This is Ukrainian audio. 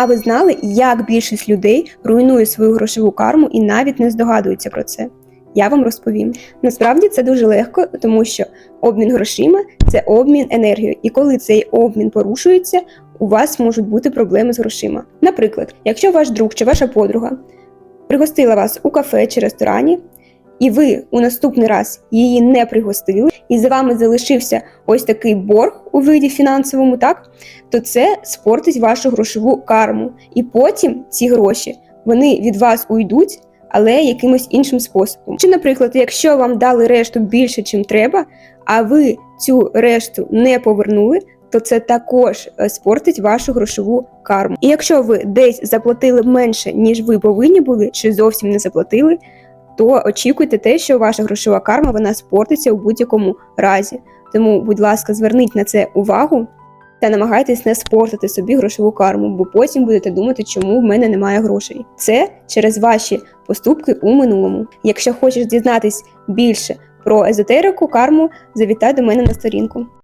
А ви знали, як більшість людей руйнує свою грошову карму і навіть не здогадуються про це? Я вам розповім. Насправді це дуже легко, тому що обмін грошима це обмін енергією. І коли цей обмін порушується, у вас можуть бути проблеми з грошима. Наприклад, якщо ваш друг чи ваша подруга пригостила вас у кафе чи ресторані, і ви у наступний раз її не пригостили, і за вами залишився ось такий борг у виді фінансовому, так то це спортить вашу грошову карму. І потім ці гроші вони від вас уйдуть, але якимось іншим способом. Чи, наприклад, якщо вам дали решту більше, чим треба, а ви цю решту не повернули. То це також е, спортить вашу грошову карму. І якщо ви десь заплатили менше, ніж ви повинні були, чи зовсім не заплатили, то очікуйте те, що ваша грошова карма вона спортиться у будь-якому разі. Тому, будь ласка, зверніть на це увагу та намагайтесь не спортити собі грошову карму, бо потім будете думати, чому в мене немає грошей. Це через ваші поступки у минулому. Якщо хочеш дізнатись більше про езотерику, карму, завітай до мене на сторінку.